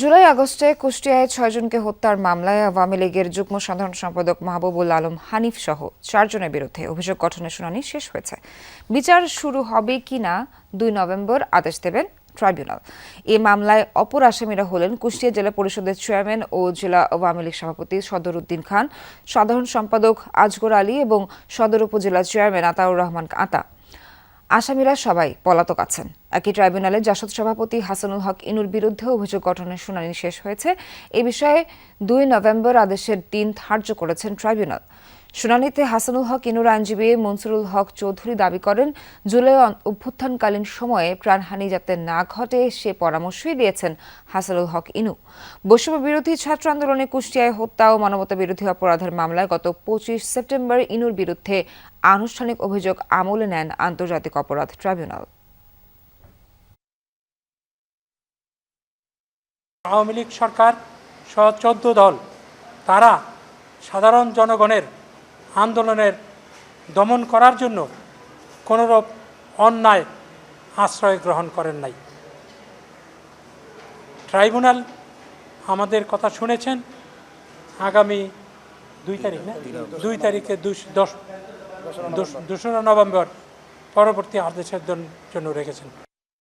জুলাই আগস্টে কুষ্টিয়ায় ছয়জনকে হত্যার মামলায় আওয়ামী লীগের যুগ্ম সাধারণ সম্পাদক মাহবুবুল আলম হানিফ সহ চারজনের বিরুদ্ধে অভিযোগ গঠনের শুনানি শেষ হয়েছে। বিচার শুরু হবে কিনা দুই নভেম্বর আদেশ দেবেন ট্রাইব্যুনাল। এ মামলায় অপর আসামিরা হলেন কুষ্টিয়া জেলা পরিষদের চেয়ারম্যান ও জেলা আওয়ামী লীগ সভাপতি সদর উদ্দিন খান, সাধারণ সম্পাদক আজগর আলী এবং সদর উপজেলা চেয়ারম্যান আতাউর রহমান আতা। আসামিরা সবাই পলাতক আছেন। একই ট্রাইব্যুনালে জাসদ সভাপতি হাসানুল হক ইনুর বিরুদ্ধে অভিযোগ গঠনের শুনানি শেষ হয়েছে। এ বিষয়ে দুই নভেম্বর আদেশের দিন ধার্য করেছেন ট্রাইব্যুনাল। শুনানিতে হাসানুল হক, ইনুর আইনজীবী মনসুরুল হক চৌধুরী দাবি করেন, জুলাই অভ্যুত্থানকালীন সময়ে প্রাণহানি যাতে না ঘটে, সে পরামর্শই দিয়েছেন হাসানুল হক, ইনু। বৈষম্য বিরোধী ছাত্র আন্দোলনে কুষ্টিয়ায় হত্যা ও মানবতা বিরোধী অপরাধের মামলায় গত পঁচিশ সেপ্টেম্বর ইনুর বিরুদ্ধে আনুষ্ঠানিক অভিযোগ আমলে নেন আন্তর্জাতিক অপরাধ ট্রাইব্যুনাল। আওয়ামী লীগ সরকার সহ চোদ্দ দল, তারা সাধারণ জনগণের আন্দোলনের দমন করার জন্য কোনোরূপ অন্যায় আশ্রয় গ্রহণ করেন নাই। ট্রাইব্যুনাল আমাদের কথা শুনেছেন, আগামী দুই তারিখ না? দুই তারিখে দুশ- নভেম্বর পরবর্তী আদেশের জন্য রেখেছেন।